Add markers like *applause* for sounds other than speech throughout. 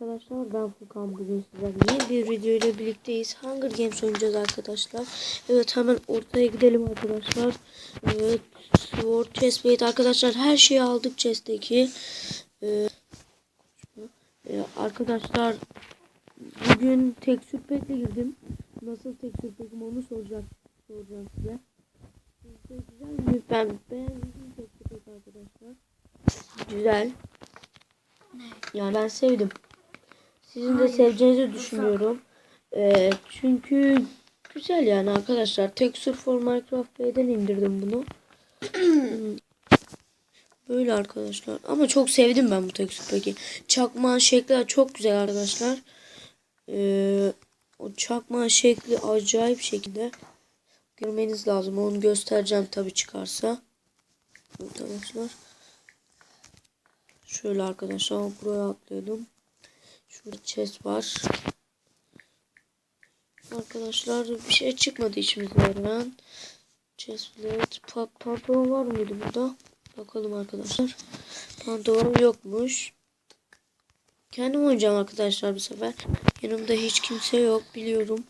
Arkadaşlar ben Furkan bugün sizlerle yeni bir video ile birlikteyiz. Hunger Games oynayacağız arkadaşlar. Evet hemen ortaya gidelim arkadaşlar. Evet Sword Chestplate arkadaşlar her şeyi aldık chest'teki. Ee, e, arkadaşlar bugün tek pack'le girdim. Nasıl tek pack'im onu soracak, soracağım size. Sizce güzel mi? Ben beğendim tek pack arkadaşlar. Güzel. Yani ben sevdim. Sizin de seveceğinizi düşünüyorum. Ee, çünkü güzel yani arkadaşlar. Texture for Minecraft B'den indirdim bunu. Böyle arkadaşlar. Ama çok sevdim ben bu texture peki. Çakmağın şekli çok güzel arkadaşlar. Ee, o çakmağın şekli acayip şekilde. Görmeniz lazım. Onu göstereceğim tabi çıkarsa. Arkadaşlar. Şöyle arkadaşlar buraya atladım. Şurada chest var. Arkadaşlar bir şey çıkmadı içimizden. Chestplate. Pa pantolon var mıydı burada? Bakalım arkadaşlar. Pantolon yokmuş. Kendim oynayacağım arkadaşlar bu sefer. Yanımda hiç kimse yok biliyorum.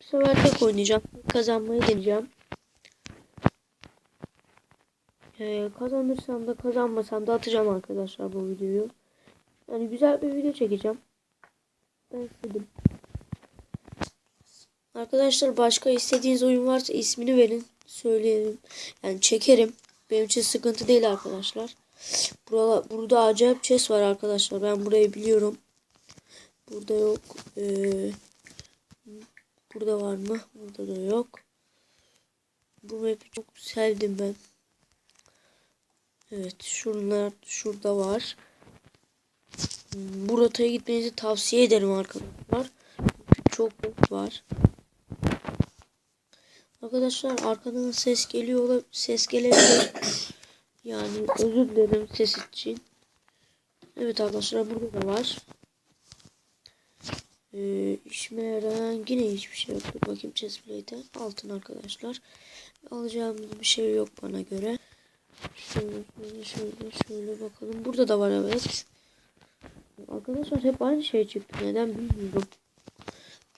Bu sefer tek oynayacağım. Kazanmayı deneyeceğim. Ee, kazanırsam da kazanmasam da atacağım arkadaşlar bu videoyu. Yani güzel bir video çekeceğim. Ben istedim. Arkadaşlar başka istediğiniz oyun varsa ismini verin. Söyleyelim. Yani çekerim. Benim için sıkıntı değil arkadaşlar. Burada, burada acayip chest var arkadaşlar. Ben burayı biliyorum. Burada yok. Ee, burada var mı? Burada da yok. Bu map'i çok sevdim ben. Evet şunlar şurada var. Bu gitmenizi tavsiye ederim arkadaşlar. Çok var. Arkadaşlar arkadan ses geliyor ses gelebilir. *coughs* Yani özür dilerim ses için. Evet arkadaşlar burada da var. Ee, işime yarayan yine hiçbir şey yoktu. Bakayım chestplate'e. Altın arkadaşlar. Alacağımız bir şey yok bana göre. Şöyle şöyle şöyle şöyle bakalım. Burada da var evet. Arkadaşlar hep aynı şey çıktı. Neden bilmiyorum.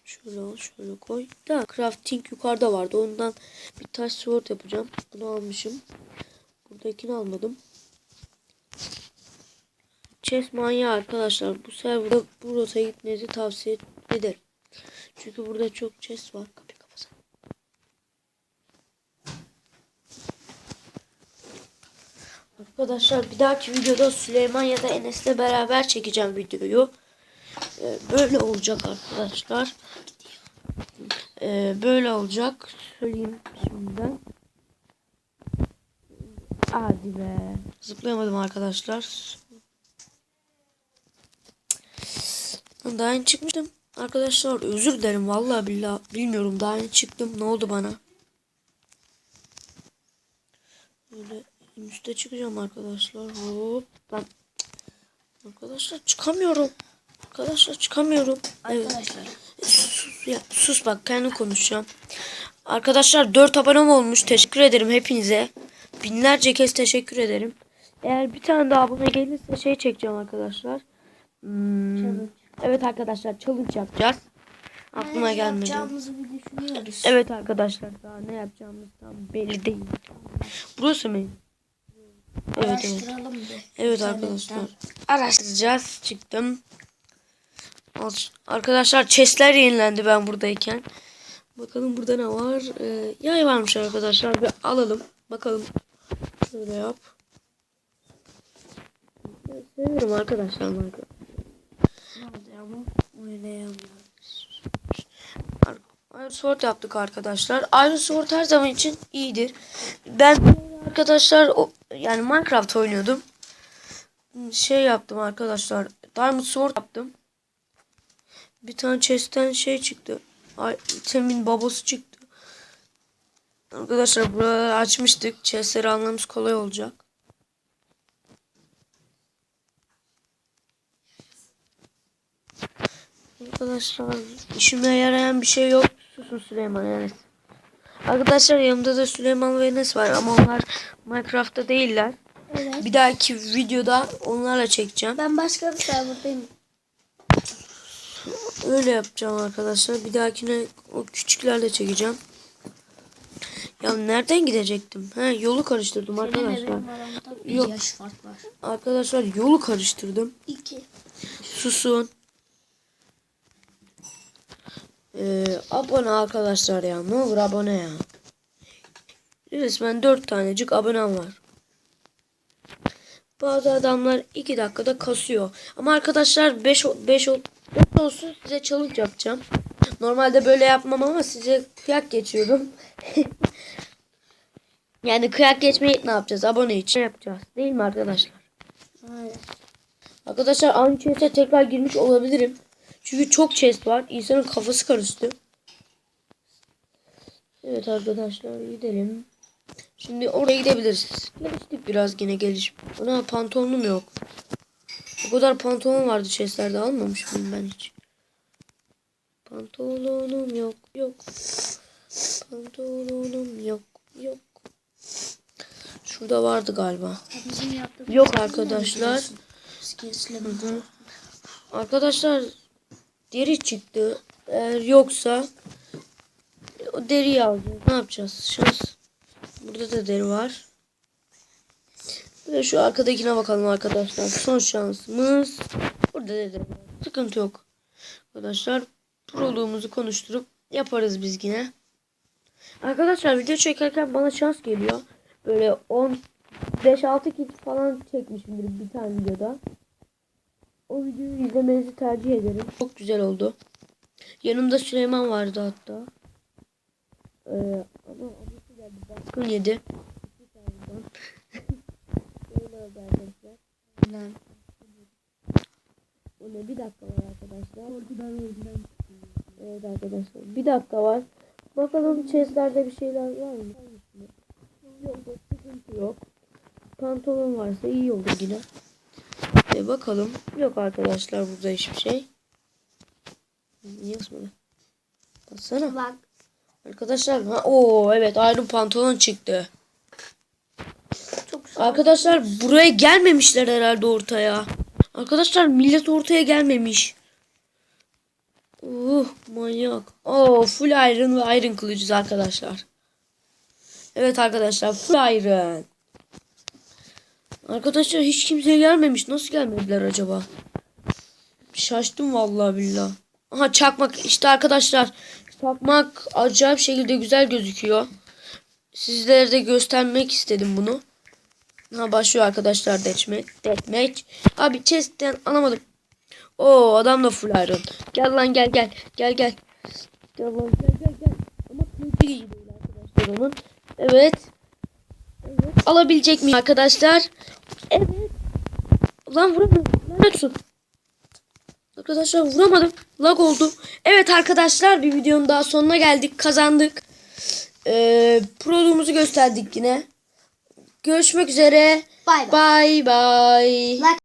Şöyle al şöyle koy. Da crafting yukarıda vardı. Ondan bir taş sword yapacağım. Bunu almışım. Buradakini almadım. Chess manyağı arkadaşlar. Bu serverda bu rotaya gitmenizi tavsiye ederim. Çünkü burada çok chest var. Arkadaşlar bir dahaki videoda Süleyman ya da Enes'le beraber çekeceğim videoyu. Ee, böyle olacak arkadaşlar. Ee, böyle olacak. Söyleyeyim şimdiden. Hadi be. Zıplayamadım arkadaşlar. Daha yeni çıkmıştım. Arkadaşlar özür dilerim vallahi billahi bilmiyorum daha yeni çıktım. Ne oldu bana? Böyle üste çıkacağım arkadaşlar. Hop. Ben Arkadaşlar çıkamıyorum. Arkadaşlar çıkamıyorum. Arkadaşlar. Evet. Sus, ya, sus bak kendim konuşacağım. Arkadaşlar 4 abonem olmuş. Teşekkür ederim hepinize. Binlerce kez teşekkür ederim. Eğer bir tane daha abone gelirse şey çekeceğim arkadaşlar. Hmm, evet arkadaşlar challenge yapacağız. Aklıma Ne gelmedi. Evet arkadaşlar daha ne yapacağımız tam belli değil. Burası mı? Evet evet. Evet arkadaşlar. Araştıracağız. Çıktım. Arkadaşlar chestler yenilendi ben buradayken. Bakalım burada ne var? Ee, yay varmış arkadaşlar. Bir alalım. Bakalım. Şöyle yap. Ben Seviyorum arkadaşlar. Oynayamam. Iron Sword yaptık arkadaşlar. Iron Sword her zaman için iyidir. Ben arkadaşlar o, yani Minecraft oynuyordum. Şey yaptım arkadaşlar. Diamond Sword yaptım. Bir tane chest'ten şey çıktı. Ay, Temin babası çıktı. Arkadaşlar buraları açmıştık. Chest'leri almamız kolay olacak. Arkadaşlar işime yarayan bir şey yok. Susun Süleyman Enes. Arkadaşlar yanımda da Süleyman ve Enes var ama onlar Minecraft'ta değiller. Evet. Bir dahaki videoda onlarla çekeceğim. Ben başka bir serverdayım. Öyle yapacağım arkadaşlar. Bir dahakine o küçüklerle çekeceğim. Ya nereden gidecektim? He yolu karıştırdım Seninle arkadaşlar. Yok. yaş fark var. Arkadaşlar yolu karıştırdım. İki. Susun. Ee, abone arkadaşlar ya. Ne olur abone ya. Resmen 4 tanecik abonem var. Bazı adamlar 2 dakikada kasıyor. Ama arkadaşlar 5 5 olsun size challenge yapacağım. Normalde böyle yapmam ama size kıyak geçiyorum. *laughs* yani kıyak geçmeyi ne yapacağız? Abone için yapacağız. Değil mi arkadaşlar? Aynen. Arkadaşlar chest'e tekrar girmiş olabilirim. Çünkü çok chest var. İnsanın kafası karıştı. Evet arkadaşlar gidelim. Şimdi oraya gidebiliriz. Geliştik biraz yine geliş. Ana pantolonum yok. O kadar pantolon vardı chestlerde almamış mıyım ben hiç? Pantolonum yok yok. Pantolonum yok yok. Şurada vardı galiba. Yok şey arkadaşlar. Arkadaşlar deri çıktı. Eğer yoksa o deriyi alacağız. Ne yapacağız? Şans. Burada da deri var. Şu arkadakine bakalım arkadaşlar. Son şansımız. Burada da deri var. Sıkıntı yok. Arkadaşlar proluğumuzu konuşturup yaparız biz yine. Arkadaşlar video çekerken bana şans geliyor. Böyle 10 5-6 kit falan çekmişimdir bir tane videoda. O videoyu izlemenizi tercih ederim. Çok güzel oldu. Yanımda Süleyman vardı hatta. Ee, ama abisi geldi. Baskın yedi. Öyle oldu arkadaşlar. Lan. O ne? Bir dakika var arkadaşlar. Evet arkadaşlar. Bir dakika var. Bakalım chestlerde bir şeyler var mı? Yok yok sıkıntı yok. Pantolon varsa iyi olur yine. E bakalım. Yok arkadaşlar burada hiçbir şey. Niye basmadı? Bassana. Bak. Arkadaşlar ha o evet ayrı pantolon çıktı. Çok güzel. Arkadaşlar buraya gelmemişler herhalde ortaya. Arkadaşlar millet ortaya gelmemiş. Uh manyak. Oo full iron ve iron kılıcız arkadaşlar. Evet arkadaşlar full iron. Arkadaşlar hiç kimse gelmemiş. Nasıl gelmediler acaba? Şaştım vallahi billah. Aha çakmak işte arkadaşlar. Çakmak acayip şekilde güzel gözüküyor. Sizlere de göstermek istedim bunu. Ha başlıyor arkadaşlar deathmatch. Deathmatch. Abi chest'ten anlamadım. Oo adam da full iron. Gel lan gel gel. Gel gel. Gel lan gel gel gel. Ama kılıcı iyi değil arkadaşlar onun. Evet. Evet. Alabilecek miyim arkadaşlar? Evet. Lan vuramadım. Lanet olsun. Arkadaşlar vuramadım. Lag oldu. Evet arkadaşlar bir videonun daha sonuna geldik. Kazandık. Ee, produğumuzu gösterdik yine. Görüşmek üzere. Bay bay. Like